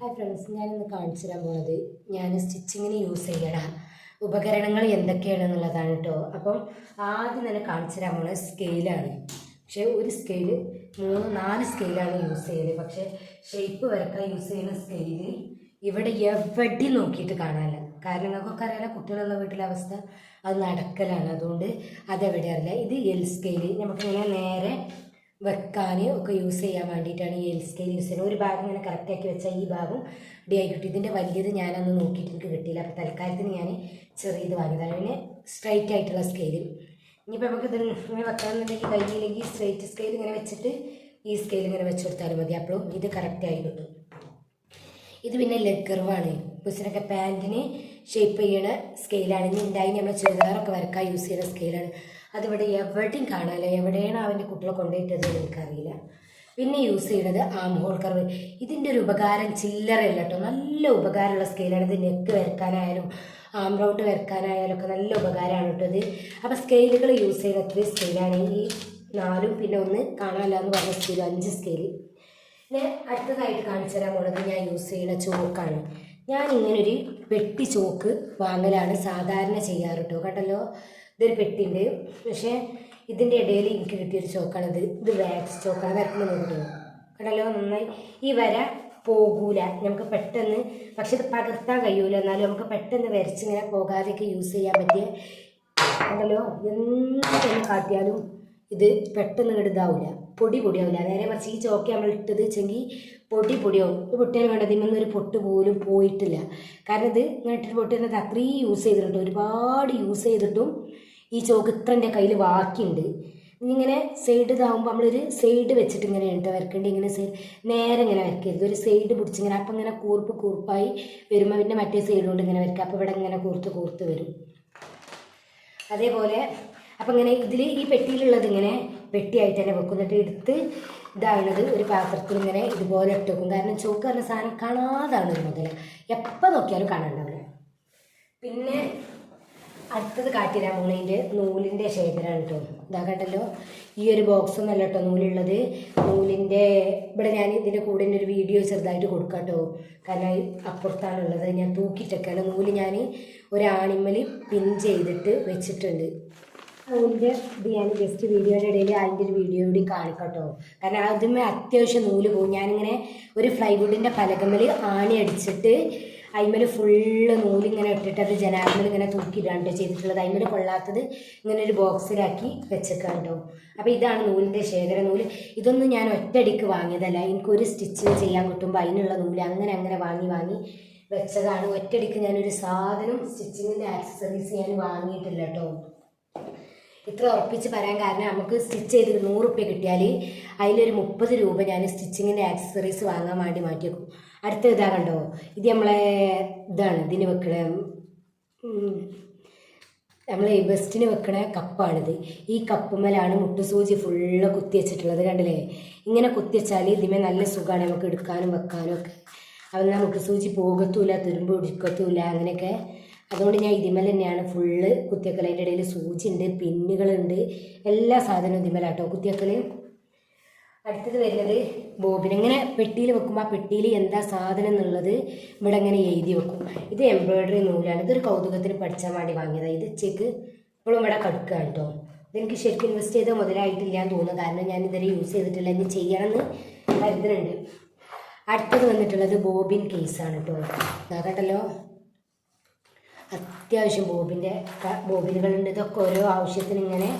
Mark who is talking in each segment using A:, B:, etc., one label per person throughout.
A: Hi friends ഞാനിന്ന് കാണിച്ചു തരാൻ പോകുന്നത് ഞാൻ സ്റ്റിച്ചിങ്ങിന് യൂസ് ചെയ്യണ ഉപകരണങ്ങൾ എന്തൊക്കെയാണെന്നുള്ളതാണ് കേട്ടോ അപ്പം ആദ്യം തന്നെ കാണിച്ചു തരാൻ പോകുന്നത് സ്കെയിലാണ് പക്ഷേ ഒരു സ്കെയിൽ മൂന്ന് നാല് സ്കെയിലാണ് യൂസ് ചെയ്യൽ. പക്ഷേ ഷേപ്പ് വരക്കാൻ യൂസ് ചെയ്യുന്ന സ്കെയിൽ ഇവിടെ എവിടെ നോക്കിയിട്ട് കാണാനില്ല. കാരണം നിങ്ങൾക്കൊക്കെ അറിയാലോ കുട്ടികളുള്ള വീട്ടിലെ അവസ്ഥ അത് നടക്കലാണ്. അതുകൊണ്ട് അതെവിടെ അറിയില്ല. ഇത് എൽ സ്കെയിൽ നമുക്കിങ്ങനെ നേരെ വെക്കാൻ ഒക്കെ യൂസ് ചെയ്യാൻ വേണ്ടിയിട്ടാണ് ഈ എൽ സ്കെയിൽ യൂസ് ചെയ്യുന്നത്. ഒരു ഭാഗം ഇങ്ങനെ കറക്റ്റാക്കി വെച്ചാൽ ഈ ഭാഗം ഡി ആയി കിട്ടി. ഇതിന്റെ വലിയത് ഞാനന്ന് നോക്കിയിട്ട് എനിക്ക് കിട്ടിയില്ല. അപ്പോൾ തൽക്കാലത്തിന് ഞാൻ ചെറിയത് വാങ്ങിയതാണ് പിന്നെ സ്ട്രൈറ്റ് ആയിട്ടുള്ള സ്കെയിൽ ഇനിയിപ്പോൾ നമുക്ക് ഇത് ഇങ്ങനെ വെക്കാമെന്നുണ്ടെങ്കിൽ കയ്യിലേക്ക് സ്ട്രൈറ്റ് സ്കെയിൽ ഇങ്ങനെ വെച്ചിട്ട് ഈ സ്കെയിൽ ഇങ്ങനെ വെച്ച് കൊടുത്താലും മതി. അപ്പോഴും ഇത് കറക്റ്റായി കിട്ടും. ഇത് പിന്നെ ലെഗ് കർവാണ് പുസിനൊക്കെ പാന്റിന് ഷേപ്പ് ചെയ്യണ സ്കെയിലാണ് ഇനി ഉണ്ടായി നമ്മൾ ചുരിദാറൊക്കെ വരക്കാൻ യൂസ് ചെയ്യുന്ന സ്കെയിലാണ് അതിവിടെ എവിടെയും കാണാനില്ല. എവിടെയാണ് അവന്റെ കുട്ടികളെ കൊണ്ടുപോയിട്ടത് എനിക്കറിയില്ല. പിന്നെ യൂസ് ചെയ്യുന്നത് ആം ഹോൾ കർവ്. ഇതിന്റെ ഒരു ഉപകാരം ചില്ലറയല്ല കേട്ടോ. നല്ല ഉപകാരമുള്ള സ്കെയിലാണ് ഇത് നെക്ക് വരക്കാനായാലും ആം റൗണ്ട് വരക്കാനായാലും ഒക്കെ നല്ല ഉപകാരമാണ് കേട്ടോ ഇത്. അപ്പോൾ സ്കെയിലുകൾ യൂസ് ചെയ്യുന്ന അത്രയും സ്കെയിലാണ് ഈ നാലും പിന്നെ ഒന്ന് കാണാനില്ല എന്ന് പറഞ്ഞ സ്കെയിൽ അഞ്ച് സ്കെയിൽ പിന്നെ അടുത്തതായിട്ട് കാണിച്ചു തരാൻ പോണത് ഞാൻ യൂസ് ചെയ്യുന്ന ചോക്കാണ്. ഞാൻ ഇങ്ങനൊരു വെട്ടി ചോക്ക് വാങ്ങലാണ് സാധാരണ ചെയ്യാറ് കേട്ടോ. കണ്ടല്ലോ? ഇതൊരു പെട്ടിയുണ്ട് പക്ഷേ ഇതിന്റെ ഇടയിൽ എനിക്ക് കിട്ടിയൊരു ചോക്കാണ് ഇത്. ഇത് വാക്സ് ചോക്കാണ്. വരക്കുമ്പോൾ നോക്കിയോ കണ്ടല്ലോ? നന്നായി. ഈ വര പോകൂല. നമുക്ക് പെട്ടെന്ന് പക്ഷെ ഇത് പകർത്താൻ കഴിയൂല. എന്നാലും നമുക്ക് പെട്ടെന്ന് വരച്ചിങ്ങനെ പോകാതെയൊക്കെ യൂസ് ചെയ്യാൻ പറ്റിയ കണ്ടല്ലോ? എന്ത് കാട്ടിയാലും ഇത് പെട്ടെന്ന് ഇങ്ങോട്ട് പൊടി പൊടിയാവില്ല നേരെ മറിച്ച് ഈ ചോക്ക നമ്മൾ ഇട്ടത് വെച്ചെങ്കിൽ പൊടി പൊടിയാവും. ഇത് പൊട്ടിയാൽ വേണ്ടത് ഇമ്മന്ന് ഒരു പൊട്ട് പോലും പോയിട്ടില്ല. കാരണം ഇത് ഇങ്ങനെ ഇട്ടിട്ട് തന്നെ അത്രയും യൂസ് ചെയ്തിട്ടുണ്ട്. ഒരുപാട് യൂസ് ചെയ്തിട്ടും ഈ ചോക്ക് ഇത്ര എന്റെ കയ്യിൽ വാക്കിയുണ്ട് ഇങ്ങനെ സൈഡ് ഇതാകുമ്പോൾ നമ്മളൊരു സൈഡ് വെച്ചിട്ട് ഇങ്ങനെ കേട്ടോ വരക്കേണ്ടി. ഇങ്ങനെ സൈഡ് നേരെ ഇങ്ങനെ വരക്കരുത്. ഒരു സൈഡ് പിടിച്ചിങ്ങനെ അപ്പം ഇങ്ങനെ കൂർപ്പ് കൂർപ്പായി വരുമ്പോൾ പിന്നെ മറ്റേ സൈഡ് കൊണ്ട് ഇങ്ങനെ വരക്കുക അപ്പോൾ ഇവിടെ ഇങ്ങനെ കൂർത്ത് കൂർത്ത് വരും. അതേപോലെ അപ്പം ഇങ്ങനെ ഇതിൽ ഈ പെട്ടിയിലുള്ളത് ഇങ്ങനെ പെട്ടിയായിട്ട് തന്നെ വെക്കും. എന്നിട്ട് എടുത്ത് ഇതാണത് ഒരു പാത്രത്തിൽ ഇങ്ങനെ ഇതുപോലെ ഇട്ട് വെക്കും. കാരണം ചോക്ക് പറഞ്ഞ സാധനം കാണാതാണ് ഒരു മുതൽ എപ്പോൾ നോക്കിയാലും കാണാണ്ടാവില്ല. പിന്നെ അടുത്തത് കാട്ടിരാൻ പോകുന്നതിന്റെ നൂലിന്റെ ശേഖരമാണ് കേട്ടോ ഇതാ കേട്ടല്ലോ ഈ ഒരു ബോക്സ് അല്ല കേട്ടോ നൂലുള്ളത്. നൂലിന്റെ ഇവിടെ ഞാൻ ഇതിന്റെ കൂടെ ഒരു വീഡിയോ ചെറുതായിട്ട് കൊടുക്കാം കേട്ടോ കാരണം അപ്പുറത്താണുള്ളത്. ഞാൻ തൂക്കിയിട്ടൊക്കെയാണ്. നൂൽ ഞാൻ ഒരാണിമലി പിൻ ചെയ്തിട്ട് വെച്ചിട്ടുണ്ട്. നൂലിന്റെ ഇത് ഞാൻ ജസ്റ്റ് വീഡിയോയുടെ ഇടയിൽ അതിന്റെ ഒരു വീഡിയോ കൂടി കാണിക്കട്ടോ കാരണം ആദ്യമേ അത്യാവശ്യം നൂൽ പോകും ഞാനിങ്ങനെ ഒരു ഫ്ലൈവുഡിന്റെ പലകമ്മൽ ആണി അടിച്ചിട്ട് അതിന്മേൽ ഫുള്ള് നൂലിങ്ങനെ ഇട്ടിട്ട് അത് ജനാലിമേൽ ഇങ്ങനെ തൂക്കിയിടാണ് ചെയ്തിട്ടുള്ളത്. അതിന്മേൽ കൊള്ളാത്തത് ഇങ്ങനെ ഒരു ബോക്സിലാക്കി വെച്ചേക്കാം കേട്ടോ അപ്പോൾ ഇതാണ് നൂലിന്റെ ശേഖര. നൂൽ ഇതൊന്നും ഞാൻ ഒറ്റയടിക്ക് വാങ്ങിയതല്ല. എനിക്കൊരു സ്റ്റിച്ച് ചെയ്യാൻ കിട്ടുമ്പോൾ അതിനുള്ള നൂൽ അങ്ങനെ അങ്ങനെ വാങ്ങി വാങ്ങി വെച്ചതാണ്. ഒറ്റയടിക്ക് ഞാനൊരു സാധനം സ്റ്റിച്ചിങ്ങിന്റെ ആക്സസറീസ് ഞാൻ വാങ്ങിയിട്ടില്ല കേട്ടോ ഇത്ര ഉറപ്പിച്ച് പറയാൻ കാരണം നമുക്ക് സ്റ്റിച്ച് ചെയ്ത് നൂറ് റുപ്യ കിട്ടിയാൽ അതിലൊരു മുപ്പത് രൂപ ഞാൻ സ്റ്റിച്ചിങ്ങിന്റെ ആക്സസറീസ് വാങ്ങാൻ വേണ്ടി മാറ്റി വെക്കും അടുത്ത ഇതാ കണ്ടോ ഇത് നമ്മളെ ഇതാണ് ഇതിന് വെക്കണ നമ്മൾ ഈ ബെസ്റ്റിന് വെക്കണ കപ്പാണിത്. ഈ കപ്പുമ്മലാണ് മുട്ടുസൂചി ഫുള്ള് കുത്തി വെച്ചിട്ടുള്ളത് കണ്ടില്ലേ? ഇങ്ങനെ കുത്തി വെച്ചാൽ ഇതിമേ നല്ല സുഖമാണ് നമുക്ക് എടുക്കാനും വെക്കാനും ഒക്കെ. അതൊന്നും നമുക്ക് സൂചി പോകത്തൂല തുരുമ്പ് പിടിക്കത്തൂല അങ്ങനെയൊക്കെ. അതുകൊണ്ട് ഞാൻ ഇതിമേൽ തന്നെയാണ് ഫുള്ള് കുത്തിയക്കൽ അതിന്റെ ഇടയിൽ സൂചി ഉണ്ട് പിന്നുകളുണ്ട്. എല്ലാ സാധനവും ഇതിമേലാട്ടോ കുത്തിവെക്കൽ അടുത്തത് വരുന്നത് ബോബിൻ ഇങ്ങനെ പെട്ടിയിൽ വെക്കുമ്പോൾ ആ പെട്ടിയിൽ എന്താ സാധനം എന്നുള്ളത് ഇവിടെ ഇങ്ങനെ എഴുതി വെക്കും. ഇത് എംബ്രോയിഡറി നൂലാണ്. ഇതൊരു കൗതുകത്തിന് പഠിച്ചാൽ വേണ്ടി വാങ്ങിയതാണ് ഇത് ചെക്ക് ഇപ്പോഴും ഇവിടെ കടുക്കുക കേട്ടോ. ഇതെനിക്ക് ശരിക്കും ഇൻവെസ്റ്റ് ചെയ്ത മുതലായിട്ടില്ല എന്ന് തോന്നുന്നു. കാരണം ഞാൻ ഇതുവരെ യൂസ് ചെയ്തിട്ടില്ല. ഇനി ചെയ്യണമെന്ന് കരുതുന്നുണ്ട്. അടുത്തത് വന്നിട്ടുള്ളത് ബോബിൻ കേസാണ് കേട്ടോ. നോക്കട്ടല്ലോ കേട്ടല്ലോ അത്യാവശ്യം ബോബിന്റെ ബോബിനുകളുണ്ട്. ഇതൊക്കെ ഓരോ ആവശ്യത്തിന് ഇങ്ങനെ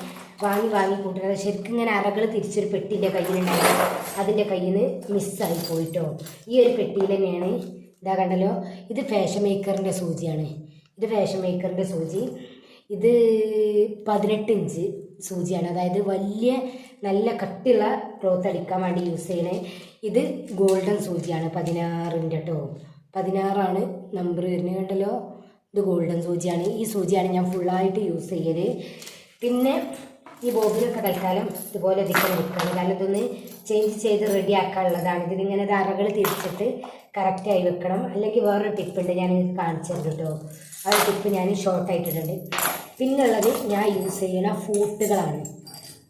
A: വാങ്ങി വാങ്ങി കൂട്ടുന്നത് ശരിക്കും ഇങ്ങനെ അറകൾ തിരിച്ചൊരു പെട്ടിന്റെ കയ്യിലുണ്ടായിരുന്നു അതിന്റെ കയ്യിൽ നിന്ന് മിസ്സായി പോയിട്ടോ. ഈ ഒരു പെട്ടിയിൽ തന്നെയാണ് ഇതാ കണ്ടല്ലോ ഇത് ഫാഷൻ മേക്കറിന്റെ സൂചിയാണ്. ഇത് ഫാഷൻ മേക്കറിന്റെ സൂചി. ഇത് പതിനെട്ട് ഇഞ്ച് സൂചിയാണ്. അതായത് വലിയ നല്ല കട്ടിയുള്ള ക്ലോത്ത് അടിക്കാൻ വേണ്ടി യൂസ് ചെയ്യണേ. ഇത് ഗോൾഡൻ സൂചിയാണ് പതിനാറിന്റെ കേട്ടോ പതിനാറാണ് നമ്പർ വരുന്നത് കണ്ടല്ലോ. ഇത് ഗോൾഡൻ സൂചിയാണ്. ഈ സൂചിയാണ് ഞാൻ ഫുള്ളായിട്ട് യൂസ് ചെയ്യൽ. പിന്നെ ഈ ബോബിനൊക്കെ തൽക്കാലം ഇതുപോലെ ചിക്കൻ വെക്കണം കാരണം ഇതൊന്ന് ചേഞ്ച് ചെയ്ത് റെഡി ആക്കാനുള്ളതാണ്. ഇതിനിങ്ങനെ അറകൾ തിരിച്ചിട്ട് കറക്റ്റായി വെക്കണം. അല്ലെങ്കിൽ വേറൊരു ടിപ്പുണ്ട് ഞാൻ നിങ്ങൾക്ക് കാണിച്ചു തരും കേട്ടോ. ആ ടിപ്പ് ഞാൻ ഷോർട്ട് ആയിട്ടുണ്ട് പിന്നെ പിന്നുള്ളത് ഞാൻ യൂസ് ചെയ്യുന്ന ഫൂട്ടുകളാണ്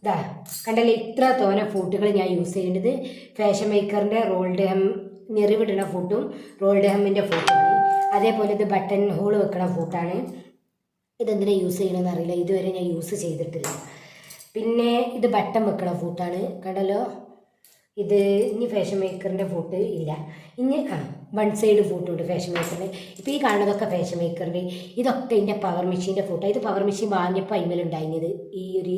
A: ഇതാ കണ്ടല്ലേ ഇത്ര തോന ഫൂട്ടുകൾ ഞാൻ യൂസ് ചെയ്യേണ്ടത് ഫാഷൻ മേക്കറിന്റെ റോൾഡ് ഹെം ഞെറിവിടുന്ന ഫൂട്ടും റോൾഡ് ഹെമ്മിന്റെ ഫൂട്ടുമാണ് അതേപോലെ ഇത് ബട്ടൺ ഹോൾ വെക്കണ ഫൂട്ടാണ് ഇതെന്തിനാണ് യൂസ് ചെയ്യണമെന്ന് അറിയില്ല. ഇതുവരെ ഞാൻ യൂസ് ചെയ്തിട്ടില്ല. പിന്നെ ഇത് ബട്ടൺ വെക്കണ ഫൂട്ടാണ്. കണ്ടല്ലോ? ഇത് ഇനി ഫാഷൻ മേക്കറിന്റെ ഫൂട്ട് ഇല്ല. ഇനി ആ വൺ സൈഡ് ഫൂട്ടുണ്ട് ഫാഷൻ മേക്കറിന്റെ ഇപ്പോൾ ഈ കാണുന്നതൊക്കെ ഫാഷൻ മേക്കറിന്റെ ഇതൊക്കെ ഇതിന്റെ പവർ മെഷീന്റെ ഫൂട്ടാണ് ഇത് പവർ മെഷീൻ വാങ്ങിയപ്പോൾ അതിന്മേലുണ്ടായിരുന്നത് ഈ ഒരു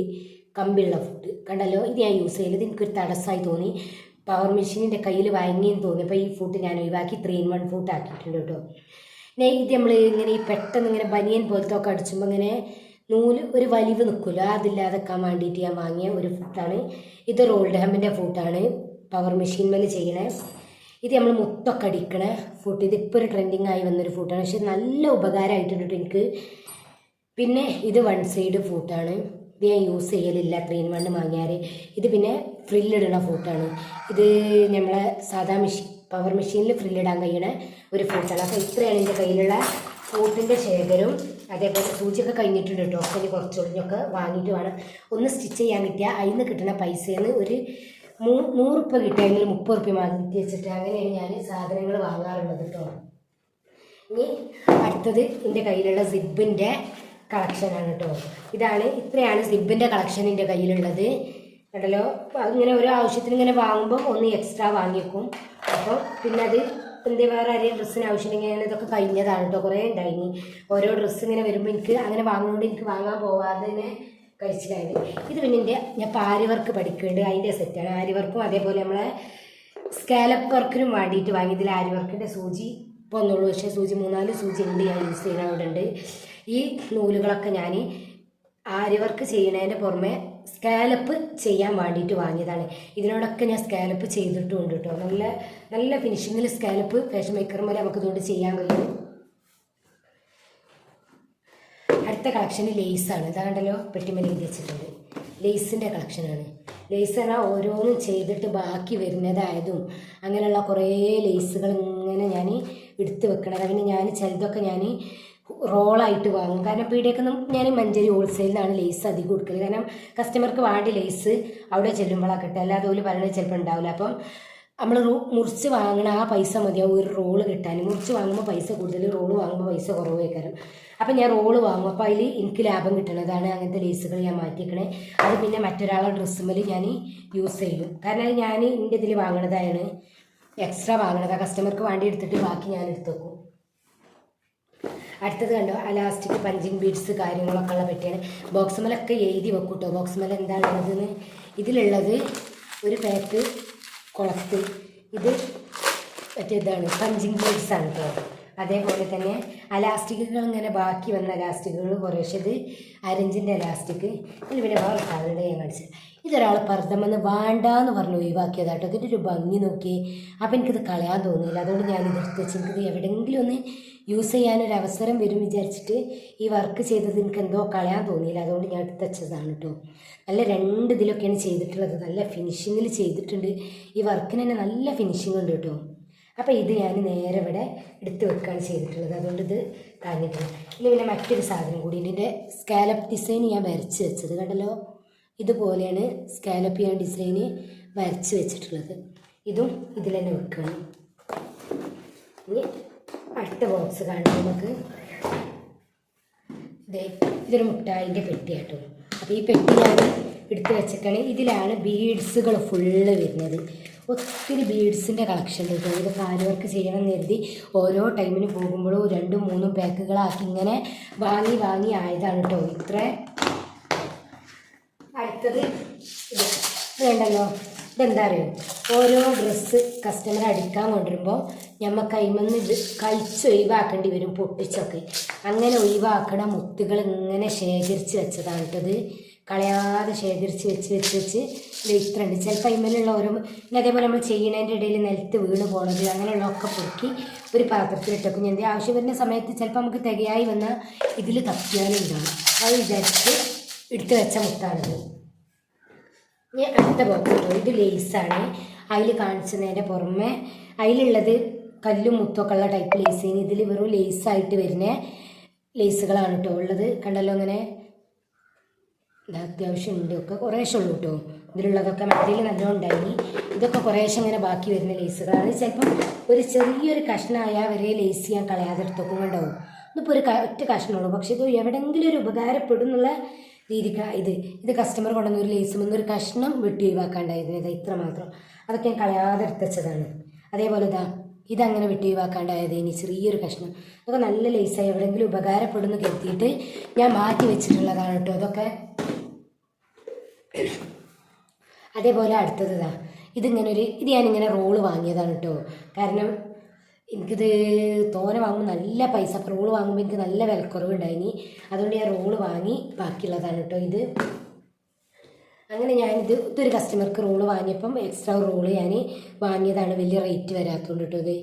A: കമ്പിയുള്ള ഫുഡ് കണ്ടല്ലോ? ഇത് ഞാൻ യൂസ് ചെയ്യലത് എനിക്കൊരു തടസ്സമായി തോന്നി. പവർ മെഷീനിന്റെ കയ്യിൽ വാങ്ങിയെന്ന് തോന്നിയപ്പോൾ ഈ ഫുഡ് ഞാൻ ഒഴിവാക്കി. ത്രീ ഇൻ വൺ ഫുഡ് ആക്കിയിട്ടുണ്ട് കേട്ടോ. ഇത് നമ്മൾ ഇങ്ങനെ ഈ പെട്ടെന്ന് ഇങ്ങനെ ബനിയൻ പോലത്തെ ഒക്കെ അടിച്ചുമ്പോൾ ഇങ്ങനെ നൂൽ ഒരു വലിവ് നിൽക്കില്ല അതില്ലാതെക്കാൻ വേണ്ടിയിട്ട് ഞാൻ വാങ്ങിയ ഒരു ഫുട്ടാണ്. ഇത് റോൾഡ് ഹമ്മിന്റെ ഫുട്ടാണ്. പവർ മെഷീൻ മേൽ ചെയ്യണേ. ഇത് നമ്മൾ മുത്തൊക്കെ അടിക്കണ ഫുട്ട്. ഇതിപ്പോൾ ഒരു ട്രെൻഡിങ് ആയി വന്നൊരു ഫുട്ടാണ്. പക്ഷെ നല്ല ഉപകാരമായിട്ടുണ്ട് എനിക്ക്. പിന്നെ ഇത് വൺ സൈഡ് ഫുട്ടാണ്. ഇത് ഞാൻ യൂസ് ചെയ്യലില്ല. ത്രീ ഇൻ വണ്ണ് വാങ്ങിയാൽ ഇത് പിന്നെ ഫ്രില്ലിടണ ഫുട്ടാണ്. ഇത് നമ്മളെ സാധാ മെഷീൻ പവർ മെഷീനിൽ ഫ്രില്ലിടാൻ കഴിയണ ഒരു ഫുട്ടാണ്. അപ്പോൾ ഇത്രയാണ് എന്റെ കയ്യിലുള്ള ഫൂട്ടിന്റെ ശേഖരവും അതേപോലെ സൂചിയൊക്കെ കഴിഞ്ഞിട്ടുണ്ട് കേട്ടോ ഒക്കെ ഇനി കുറച്ച് ഒളിഞ്ഞൊക്കെ വാങ്ങിയിട്ട് വേണം. ഒന്ന് സ്റ്റിച്ച് ചെയ്യാൻ കിട്ടിയാൽ അതിൽ നിന്ന് കിട്ടുന്ന പൈസയിൽ നിന്ന് ഒരു മൂ നൂറുപ്യ കിട്ടിയെങ്കിൽ മുപ്പത് റുപ്യ മാറ്റി വെച്ചിട്ട് അങ്ങനെയാണ് ഞാൻ സാധനങ്ങൾ വാങ്ങാറുള്ളത് കേട്ടോ ഇനി അടുത്തത് എന്റെ കയ്യിലുള്ള സിബിന്റെ കളക്ഷനാണ് കേട്ടോ ഇതാണ് ഇത്രയാണ് സിബിന്റെ കളക്ഷൻ എന്റെ കയ്യിലുള്ളത്. കണ്ടല്ലോ? ഇങ്ങനെ ഓരോ ആവശ്യത്തിന് ഇങ്ങനെ വാങ്ങുമ്പോൾ ഒന്ന് എക്സ്ട്രാ വാങ്ങിക്കും അപ്പോൾ പിന്നെ അത് എന്തേ വേറെ ആരെയും ഡ്രസ്സിന് ആവശ്യമുണ്ടെങ്കിൽ ഞാൻ ഇതൊക്കെ കഴിഞ്ഞതാണ് കേട്ടോ കുറേ ഉണ്ടായിനി ഓരോ ഡ്രസ്സ് ഇങ്ങനെ വരുമ്പോൾ എനിക്ക് അങ്ങനെ വാങ്ങുന്നതുകൊണ്ട് എനിക്ക് വാങ്ങാൻ പോവാതെ തന്നെ കഴിച്ചിലായത് ഇത് പിന്നെ എന്റെ ഞാൻ പാരി വർക്ക് പഠിക്കുന്നുണ്ട് അതിന്റെ സെറ്റാണ് ആരി വർക്കും അതേപോലെ നമ്മളെ സ്കാലപ്പ് വർക്കിനും വേണ്ടിയിട്ട് വാങ്ങി ഇതിൽ ആരി വർക്കിന്റെ സൂചി ഇപ്പോൾ ഒന്നുള്ളൂ പക്ഷേ സൂചി മൂന്നാൽ സൂചി ഉണ്ട് ഞാൻ യൂസ് ചെയ്യുന്ന അവിടെ ഉണ്ട്. ഈ നൂലുകളൊക്കെ ഞാൻ ആരി വർക്ക് ചെയ്യുന്നതിന്റെ പുറമെ സ്കാലപ്പ് ചെയ്യാൻ വേണ്ടിയിട്ട് വാങ്ങിയതാണ്. ഇതിനോടൊക്കെ ഞാൻ സ്കാലപ്പ് ചെയ്തിട്ടുണ്ട് കേട്ടോ നല്ല നല്ല ഫിനിഷിങ്ങിൽ സ്കാലപ്പ് ഫാഷൻ മേക്കർമാരെ നമുക്ക് ഇതുകൊണ്ട് ചെയ്യാൻ കഴിയും. അടുത്ത കളക്ഷൻ ലേസാണ് ഇതാ കണ്ടല്ലോ പെട്ടിമല എഴുതി വെച്ചിട്ടുണ്ട്. ലേസിന്റെ കളക്ഷനാണ് ലേസ് പറഞ്ഞാൽ ഓരോന്നും ചെയ്തിട്ട് ബാക്കി വരുന്നതായതും അങ്ങനെയുള്ള കുറേ ലേസുകൾ ഇങ്ങനെ ഞാൻ എടുത്ത് വെക്കണത്. അങ്ങനെ ഞാൻ ചിലതൊക്കെ ഞാൻ റോളായിട്ട് വാങ്ങും. കാരണം പീടിയൊക്കെ ഞാൻ മഞ്ചേരി ഹോൾസെയിലാണ് ലേസ് അധികം കൊടുക്കൽ. കാരണം കസ്റ്റമർക്ക് വേണ്ടി ലേസ് അവിടെ ചെല്ലുമ്പോഴാണ് കിട്ടുക. അല്ലാതെ ഒരു പറയുന്നത് ചിലപ്പോൾ ഉണ്ടാവില്ല അപ്പം നമ്മൾ മുറിച്ച് വാങ്ങണ ആ പൈസ മതിയാവും ഒരു റോൾ കിട്ടാൻ മുറിച്ച് വാങ്ങുമ്പോൾ പൈസ കൂടുതൽ റോൾ വാങ്ങുമ്പോൾ പൈസ കുറവ് കാരണം അപ്പം ഞാൻ റോൾ വാങ്ങും. അപ്പോൾ അതിൽ എനിക്ക് ലാഭം കിട്ടണതാണ് അങ്ങനത്തെ ലേസുകൾ ഞാൻ മാറ്റിക്കണേ അത് പിന്നെ മറ്റൊരാളുടെ ഡ്രസ്സുമ്മൽ ഞാൻ യൂസ് ചെയ്യും. കാരണം ഞാൻ എന്റെ ഇതിൽ വാങ്ങണതാണ്. എക്സ്ട്രാ വാങ്ങണതാണ് കസ്റ്റമർക്ക് വേണ്ടി എടുത്തിട്ട് ബാക്കി ഞാൻ എടുത്തു വെക്കും. അടുത്തത് കണ്ടോ അലാസ്റ്റിക് പഞ്ചിങ് ബീഡ്സ് കാര്യങ്ങളൊക്കെ ഉള്ള പെട്ടിയാണ്. ബോക്സുമലൊക്കെ എഴുതി വെക്കും കേട്ടോ ബോക്സുമല എന്താണുള്ളതെന്ന് ഇതിലുള്ളത് ഒരു പാക്ക് കുളത്ത് ഇത് മറ്റേതാണ് പഞ്ചിങ് ബീഡ്സ് ആണ് കേട്ടോ അതേപോലെ തന്നെ അലാസ്റ്റിക്കുകൾ ഇങ്ങനെ ബാക്കി വന്ന അലാസ്റ്റിക്കുകൾ കുറേശ്ശെ ഇത് അരഞ്ചിന്റെ അലാസ്റ്റിക് ഇതിൽ പിന്നെ വേറെ സാധനം ഞാൻ കാണിച്ചത് ഇതൊരാൾ പർദ്ദമെന്ന് വേണ്ടാന്ന് പറഞ്ഞ് ഒഴിവാക്കിയതാട്ടോ. ഇതിന്റെ ഒരു ഭംഗി നോക്കി അപ്പം എനിക്കിത് കളയാൻ തോന്നിയില്ല. അതുകൊണ്ട് ഞാൻ വെച്ച് എനിക്കിത് എവിടെയെങ്കിലും ഒന്ന് യൂസ് ചെയ്യാനൊരു അവസരം വരും വിചാരിച്ചിട്ട് ഈ വർക്ക് ചെയ്തത് എനിക്ക് എന്തോ കളയാൻ തോന്നിയില്ല. അതുകൊണ്ട് ഞാൻ എടുത്ത് വെച്ചതാണ് കേട്ടോ നല്ല രണ്ട് ഇതിലൊക്കെയാണ് ചെയ്തിട്ടുള്ളത്. നല്ല ഫിനിഷിങ്ങിൽ ചെയ്തിട്ടുണ്ട്. ഈ വർക്കിന് തന്നെ നല്ല ഫിനിഷിംഗ് ഉണ്ട് കേട്ടോ അപ്പോൾ ഇത് ഞാൻ നേരെ ഇവിടെ എടുത്ത് വെക്കുകയാണ് ചെയ്തിട്ടുള്ളത്. അതുകൊണ്ട് ഇത് കളഞ്ഞിട്ടില്ല ഇല്ല പിന്നെ മറ്റൊരു സാധനം കൂടി ഇതിന്റെ സ്കാലപ്പ് ഡിസൈൻ ഞാൻ വരച്ച് വെച്ചത് കണ്ടല്ലോ? ഇതുപോലെയാണ് സ്കാലപ്പ് ഞാൻ ഡിസൈന് വരച്ച് വെച്ചിട്ടുള്ളത്. ഇതും ഇതിൽ തന്നെ വെക്കുകയാണ് ഇനി അടുത്ത ബോക്സ് കാണാം നമുക്ക്. ഇതൊരു മുട്ടായിന്റെ പെട്ടി പെട്ടിയാട്ടോ അപ്പോൾ ഈ പെട്ടി ഞാൻ എടുത്ത് വെച്ചേക്കാണ്. ഇതിലാണ് ബീഡ്സുകൾ ഫുള്ള് വരുന്നത്. ഒത്തിരി ബീഡ്സിന്റെ കളക്ഷൻ കിട്ടും കേട്ടോ. ഇത് ഹാർഡ് വർക്ക് ചെയ്യണം കരുതി ഓരോ ടൈമിന് പോകുമ്പോഴും രണ്ടും മൂന്നും പാക്കുകളാക്കി ഇങ്ങനെ വാങ്ങി വാങ്ങി ആയതാണ് കേട്ടോ. ഇത്ര. അടുത്തത് കണ്ടല്ലോ ഇതെന്താ അറിയോ? ഓരോ ഡ്രസ്സ് കസ്റ്റമർ അടിക്കാൻ കൊണ്ടുവരുമ്പോൾ ഞമ്മ കൈമന്ന് ഇത് കഴിച്ച് ഒഴിവാക്കേണ്ടി വരും പൊട്ടിച്ചൊക്കെ. അങ്ങനെ ഒഴിവാക്കണ മുത്തുകൾ ഇങ്ങനെ ശേഖരിച്ച് വെച്ചതാണ് കേട്ടത് കളയാതെ ശേഖരിച്ച് വെച്ച് വെച്ച് വെച്ച് ഇത്രയുണ്ട്. ചിലപ്പോൾ അതിന്മേലുള്ള ഓരോ അതേപോലെ നമ്മൾ ചെയ്യണതിന്റെ ഇടയിൽ നിലത്ത് വീണ് പോണത് അങ്ങനെയുള്ളതൊക്കെ പൊക്കി ഒരു പാത്രത്തിലിട്ടൊക്കെ ഞാൻ ആവശ്യം വരുന്ന സമയത്ത് ചിലപ്പോൾ നമുക്ക് തികയായി വന്നാൽ ഇതിൽ തപ്പിയാലും ഉണ്ടാവും. അത് വിചാരിച്ച് എടുത്ത് വെച്ച മുത്താണിത്. ഇനി അടുത്ത ബോക്സ് ഇത് ലേസാണ് അതിൽ കാണിച്ചതിന്റെ പുറമെ അതിലുള്ളത് കല്ലും മുത്തൊക്കെ ഉള്ള ടൈപ്പ് ലേസിന് ഇതിൽ വെറും ലേസായിട്ട് വരുന്ന ലേസുകളാണ് കേട്ടോ ഉള്ളത്. കണ്ടല്ലോ അങ്ങനെ അത്യാവശ്യം ഉണ്ട്. ഒക്കെ കുറേശ്ശേ ഉള്ളൂ കേട്ടോ ഇതിലുള്ളതൊക്കെ മറ്റേ നല്ലോണം ഉണ്ടായി. ഇതൊക്കെ കുറേശ്ശെ ഇങ്ങനെ ബാക്കി വരുന്ന ലേസുകളാണ് ചിലപ്പം ഒരു ചെറിയൊരു കഷ്ണമായ വരെ ലേസ് ഞാൻ കളയാതെ എടുത്തൊക്കെ ഉണ്ടാവും. ഇതിപ്പോൾ ഒരു ഒറ്റ കഷ്ണമുള്ളൂ പക്ഷേ ഇത് എവിടെയെങ്കിലും ഒരു ഉപകാരപ്പെടും എന്നുള്ള രീതിക്ക് ഇത് ഇത് കസ്റ്റമർ കൊണ്ടുവന്ന ഒരു ലേസ് മുന്ന് ഒരു കഷ്ണം വെട്ടി ഒഴിവാക്കാണ്ടായിരുന്നു. ഇതാ ഇത്ര മാത്രം. അതൊക്കെ ഞാൻ കളയാതെ എടുത്തച്ചതാണ് അതേപോലെ ഇതാ ഇതങ്ങനെ വെട്ടി ഒഴിവാക്കാണ്ടായത്. ഇനി ചെറിയൊരു കഷ്ണം. അതൊക്കെ നല്ല ലേസായി എവിടെയെങ്കിലും ഉപകാരപ്പെടുന്നു കരുത്തിയിട്ട് ഞാൻ മാറ്റി വെച്ചിട്ടുള്ളതാണ് കേട്ടോ അതൊക്കെ. അതേപോലെ അടുത്തത് ഇതാ ഇതിങ്ങനെ ഒരു ഇത് ഞാനിങ്ങനെ റോൾ വാങ്ങിയതാണ് കേട്ടോ. കാരണം എനിക്കിത് തോനെ വാങ്ങുമ്പോൾ നല്ല പൈസ അപ്പോൾ റോൾ വാങ്ങുമ്പോൾ എനിക്ക് നല്ല വിലക്കുറവുണ്ടായിനി. അതുകൊണ്ട് ഞാൻ റോൾ വാങ്ങി ബാക്കിയുള്ളതാണ് കേട്ടോ ഇത്. അങ്ങനെ ഞാനിത് ഇതൊരു കസ്റ്റമർക്ക് റോൾ വാങ്ങിയപ്പം എക്സ്ട്രാ റോൾ ഞാൻ വാങ്ങിയതാണ്. വലിയ റേറ്റ് വരാത്തതുകൊണ്ട് കേട്ടോ ഇത്.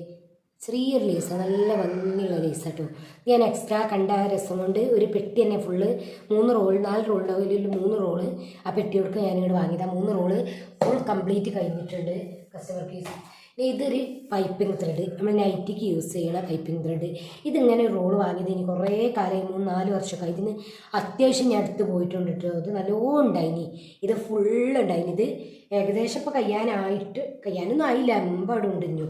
A: ചെറിയൊരു ലേസാണ് നല്ല ഭംഗിയുള്ള ലേസ് കേട്ടോ. ഞാൻ എക്സ്ട്രാ കണ്ട രസം കൊണ്ട് ഒരു പെട്ടി തന്നെ ഫുള്ള് മൂന്ന് റോൾ നാല് റോളിന്റെ ഒരു മൂന്ന് റോൾ ആ പെട്ടിയോടൊക്കെ ഞാനിങ്ങോട്ട് വാങ്ങിയതാണ് മൂന്ന് റോൾ ഫുൾ കംപ്ലീറ്റ് കഴിഞ്ഞിട്ടുണ്ട് കസ്റ്റമർക്ക് ഇതൊരു പൈപ്പിംഗ് ത്രെഡ് നമ്മൾ നൈറ്റിക്ക് യൂസ് ചെയ്യണ പൈപ്പിംഗ് ത്രെഡ് ഇതിങ്ങനെ റോൾ വാങ്ങിയത് ഇനി കുറേ കാലം മൂന്ന് നാല് വർഷമൊക്കെ. ഇതിന് അത്യാവശ്യം ഞാൻ അടുത്ത് പോയിട്ടുണ്ട് കേട്ടോ അത് നല്ലോണം ഉണ്ടായിനി. ഇത് ഫുള്ള് ഉണ്ടായിനി. ഇത് ഏകദേശം ഇപ്പോൾ കയ്യാനായിട്ട് കയ്യാനൊന്നും ആയില്ല. എമ്പാടും ഉണ്ട് ഇഞ്ഞു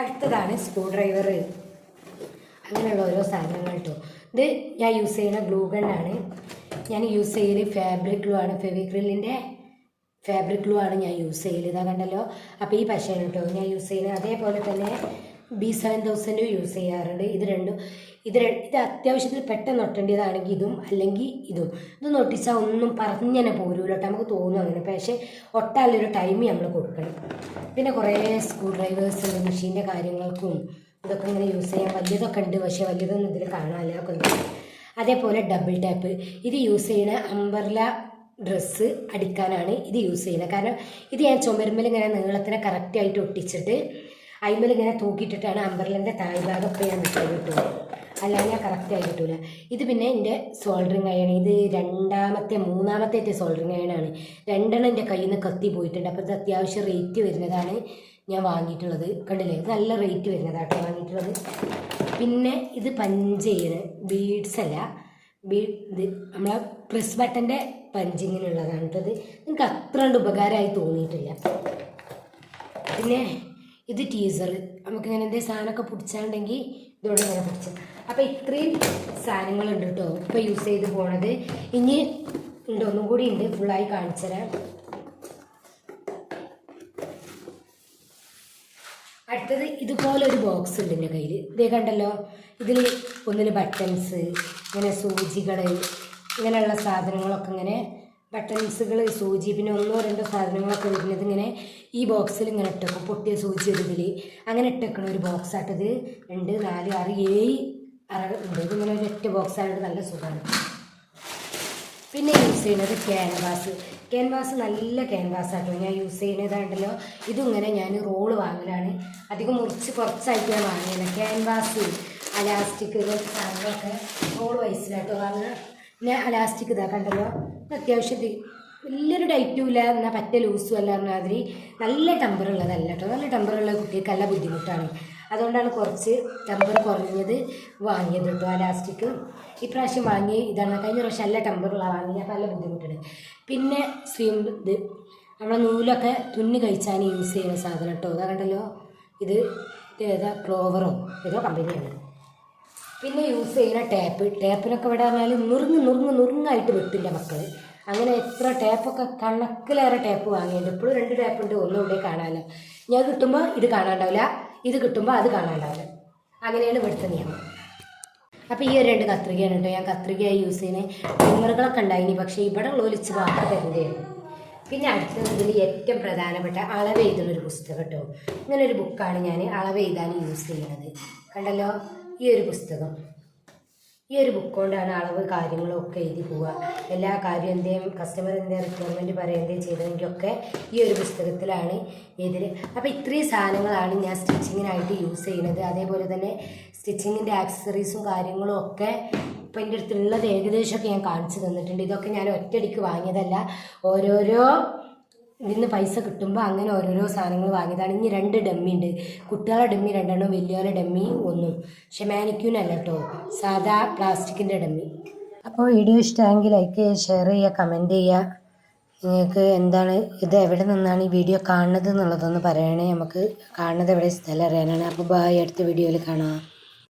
A: അടുത്തതാണ് സ്ക്രൂ ഡ്രൈവർ അങ്ങനെയുള്ള ഓരോ സാധനങ്ങൾ കേട്ടോ ഇത് ഞാൻ യൂസ് ചെയ്യുന്ന ഗ്ലൂ ഗണ്ണാണ് ഞാൻ യൂസ് ചെയ്യൽ ഫാബ്രിക് ഗ്ലൂ ആണ്. ഫെവിക്രിലിന്റെ ഫാബ്രിക് ഗ്ലൂ ആണ് ഞാൻ യൂസ് ചെയ്യൽ ഇതാ കണ്ടല്ലോ? അപ്പോൾ ഈ പശയാണ് കേട്ടോ ഞാൻ യൂസ് ചെയ്യുന്നത് അതേപോലെ തന്നെ ബി സെവൻ തൗസൻഡും യൂസ് ചെയ്യാറുണ്ട്. ഇത് രണ്ടും. ഇത് ഇത് അത്യാവശ്യത്തിൽ പെട്ടെന്ന് ഒട്ടേണ്ടതാണെങ്കിൽ ഇതും അല്ലെങ്കിൽ ഇതും. ഇത് ഒട്ടിച്ചാൽ ഒന്നും പറഞ്ഞന്നെ പോരൂല കേട്ടോ നമുക്ക് തോന്നും അങ്ങനെ. പക്ഷേ ഒട്ടാലൊരു ടൈം നമ്മൾ കൊടുക്കണം. പിന്നെ കുറേ സ്ക്രൂ ഡ്രൈവേഴ്സ് ഉണ്ട് മെഷീന്റെ കാര്യങ്ങൾക്കും ഇതൊക്കെ ഇങ്ങനെ യൂസ് ചെയ്യാം. വലിയതൊക്കെ ഉണ്ട്. പക്ഷേ വലിയതൊന്നും ഇതിൽ കാണാനില്ല. അതേപോലെ ഡബിൾ ടാപ്പ് ഇത് യൂസ് ചെയ്യണ അമ്പർല ഡ്രസ്സ് അടിക്കാനാണ് ഇത് യൂസ് ചെയ്യുന്നത്. കാരണം ഇത് ഞാൻ ചുമരുമ്മൽ ഇങ്ങനെ നീളത്തിനെ കറക്റ്റായിട്ട് ഒട്ടിച്ചിട്ട് അയിമൽ ഇങ്ങനെ തൂക്കിയിട്ടിട്ടാണ് അമ്പർലന്റെ ഇപ്പം ഞാൻ വിട്ടത് കിട്ടുള്ളൂ അല്ലാതെ ഞാൻ കറക്റ്റായി കിട്ടൂല ഇത് പിന്നെ എന്റെ സോൾഡറിങ് അയൺ ഇത് രണ്ടാമത്തെ മൂന്നാമത്തെ സോൾഡറിങ് അയണാണ് രണ്ടെണ്ണം എന്റെ കയ്യിൽ നിന്ന് കത്തി പോയിട്ടുണ്ട്. അപ്പോൾ ഇത് അത്യാവശ്യം റേറ്റ് വരുന്നതാണ് ഞാൻ വാങ്ങിയിട്ടുള്ളത്. കണ്ടില്ലേ? നല്ല റേറ്റ് വരുന്നതാട്ടോ വാങ്ങിയിട്ടുള്ളത്. പിന്നെ ഇത് പഞ്ച് ചെയ്യണ്. ബീഡ്സ് അല്ല. ബീ ഇത് നമ്മളെ പ്രസ് ബട്ടന്റെ പഞ്ചിങ്ങിനുള്ളതാണ്. കേട്ടോ ഇത് എനിക്ക് അത്ര കണ്ട് ഉപകാരമായി തോന്നിയിട്ടില്ല. പിന്നെ ഇത് ടീസർ നമുക്കിങ്ങനെ എന്തെങ്കിലും സാധനമൊക്കെ പിടിച്ചാണ്ടെങ്കിൽ ഇതോടെ ഇങ്ങനെ പിടിച്ചു. അപ്പോൾ ഇത്രയും സാധനങ്ങളുണ്ട് കേട്ടോ. ഇപ്പോൾ യൂസ് ചെയ്ത് പോണത്. ഇനി ഉണ്ട് ഒന്നും കൂടി ഉണ്ട്. ഫുള്ളായി കാണിച്ചു തരാം. അടുത്തത് ഇതുപോലൊരു ബോക്സ് ഉണ്ട് എന്റെ കയ്യിൽ ഇതേ കണ്ടല്ലോ? ഇതിൽ ഒന്നിൽ ബട്ടൺസ് ഇങ്ങനെ സൂചികൾ ഇങ്ങനെയുള്ള സാധനങ്ങളൊക്കെ ഇങ്ങനെ ബട്ടൺസുകൾ സൂചി പിന്നെ ഒന്നോ രണ്ടോ സാധനങ്ങളൊക്കെ വരുന്നത് ഇങ്ങനെ ഈ ബോക്സിൽ ഇങ്ങനെ ഇട്ടേക്കും. പൊട്ടിയ സൂചി ഒരു ഇതിൽ അങ്ങനെ ഇട്ടേക്കണ ഒരു ബോക്സ് ആയിട്ടത് രണ്ട് നാല് ആറ് ഏഴ് അറ ഉണ്ട്. ഇതിങ്ങനെ ഒരു ഒറ്റ ബോക്സ് ആയിട്ട് നല്ല സുഖമാണ് പിന്നെ യൂസ് ചെയ്യുന്നത് ക്യാൻവാസ് ക്യാൻവാസ് നല്ല ക്യാൻവാസ് ആട്ടോ. ഞാൻ യൂസ് ചെയ്യുന്നതാണ്ടല്ലോ. ഇതും ഇങ്ങനെ ഞാൻ റോൾ വാങ്ങലാണ്. അധികം മുറിച്ച് കുറച്ചായിട്ട് ഞാൻ വാങ്ങിയത് ക്യാൻവാസ് അലാസ്റ്റിക് ഇങ്ങനത്തെ സാധനങ്ങളൊക്കെ റോൾ വൈസിലാട്ടോ വാങ്ങുക. പിന്നെ അലാസ്റ്റിക് ഇതാ കണ്ടല്ലോ? അത്യാവശ്യം വലിയൊരു ടൈറ്റും ഇല്ല എന്നാൽ പറ്റ ലൂസും അല്ല മാതിരി. നല്ല ടെമ്പർ ഉള്ളതല്ല കേട്ടോ നല്ല ടെമ്പർ ഉള്ള കുട്ടികൾക്ക് നല്ല ബുദ്ധിമുട്ടാണ്. അതുകൊണ്ടാണ് കുറച്ച് ടെമ്പർ കുറഞ്ഞത് വാങ്ങിയത് കേട്ടോ അലാസ്റ്റിക് ഇപ്രാവശ്യം വാങ്ങി ഇതാണ് കഴിഞ്ഞ പ്രാവശ്യം നല്ല ടെമ്പറുള്ള വാങ്ങി അപ്പം നല്ല ബുദ്ധിമുട്ടുണ്ട്. പിന്നെ സ്വിം ഇത്. നമ്മളെ നൂലൊക്കെ തുന്നി കഴിച്ചാൽ യൂസ് ചെയ്യുന്ന സാധനം കേട്ടോ അതാ കണ്ടല്ലോ? ഇത് ഏതാ? ക്ലോവറോ ഏതോ കമ്പനിയാണ് പിന്നെ യൂസ് ചെയ്യുന്ന ടാപ്പ് ടാപ്പിനൊക്കെ ഇവിടെ പറഞ്ഞാൽ നുറുങ്ങ് നുറുങ്ങ് നുറുങ്ങായിട്ട് വെട്ടിന്റെ മക്കൾ അങ്ങനെ എത്ര ടാപ്പൊക്കെ കണക്കിലേറെ ടാപ്പ് വാങ്ങിയിട്ടുണ്ട്. ഇപ്പോഴും രണ്ട് ടാപ്പ് ഉണ്ട് ഒന്നും ഇവിടെ കാണാനോ ഞാൻ കിട്ടുമ്പോൾ ഇത് കാണാണ്ടാവില്ല. ഇത് കിട്ടുമ്പോൾ അത് കാണാണ്ടാവില്ല. അങ്ങനെയാണ് ഇവിടുത്തെ നിയമം. അപ്പോൾ ഈ ഒരു രണ്ട് കത്രികയാണ് കേട്ടോ ഞാൻ കത്രികയായി യൂസ് ചെയ്യുന്നത് ട്രിമ്മറുകളൊക്കെ ഉണ്ടായിനി പക്ഷേ ഇവിടെ ഉള്ള ഒലിച്ച് വാക്ക് തരുന്നതാണ് പിന്നെ അടുത്തത് ഇതിൽ ഏറ്റവും പ്രധാനപ്പെട്ട അളവ് എഴുതുന്നൊരു പുസ്തകം കേട്ടോ. ഇങ്ങനൊരു ബുക്കാണ് ഞാൻ അളവ് എഴുതാൻ യൂസ് ചെയ്യുന്നത്. കണ്ടല്ലോ? ഈ ഒരു പുസ്തകം ഈ ഒരു ബുക്ക് കൊണ്ടാണ് അളവ് കാര്യങ്ങളൊക്കെ എഴുതി പോവുക. എല്ലാ കാര്യം എന്തേം കസ്റ്റമർ എന്തേ റിക്വയർമെന്റ് പറയുകയും ചെയ്തതെങ്കിലൊക്കെ ഈ ഒരു പുസ്തകത്തിലാണ് ഇതിൽ അപ്പോൾ ഇത്രയും സാധനങ്ങളാണ് ഞാൻ സ്റ്റിച്ചിങ്ങിനായിട്ട് യൂസ് ചെയ്യുന്നത്. അതേപോലെ തന്നെ സ്റ്റിച്ചിങ്ങിന്റെ ആക്സസറീസും കാര്യങ്ങളും ഒക്കെ ഇപ്പം എന്റെ അടുത്തുള്ളത് ഏകദേശമൊക്കെ ഞാൻ കാണിച്ചു തന്നിട്ടുണ്ട്. ഇതൊക്കെ ഞാൻ ഒറ്റയടിക്ക് വാങ്ങിയതല്ല. ഓരോരോ ഇതിന്ന് പൈസ കിട്ടുമ്പോൾ അങ്ങനെ ഓരോരോ സാധനങ്ങൾ വാങ്ങിയതാണ്. ഇനി രണ്ട് ഡമ്മി ഉണ്ട്. കുട്ടികളെ ഡമ്മി രണ്ടെണ്ണം വലിയവരുടെ ഡമ്മി ഒന്നും. പക്ഷെ മാനിക്യൂനല്ല കേട്ടോ സാധാ പ്ലാസ്റ്റിക്കിന്റെ ഡമ്മി. അപ്പോൾ വീഡിയോ ഇഷ്ടമെങ്കിൽ ലൈക്ക് ചെയ്യുക ഷെയർ ചെയ്യുക കമന്റ് ചെയ്യുക. നിങ്ങൾക്ക് എന്താണ് ഇത് എവിടെ നിന്നാണ് ഈ വീഡിയോ കാണുന്നത് എന്നുള്ളതൊന്ന് പറയണേ. നമുക്ക് കാണുന്നത് എവിടെ സ്ഥലം അറിയാനാണ്. അപ്പോൾ ബായ് അടുത്ത വീഡിയോയിൽ കാണാം.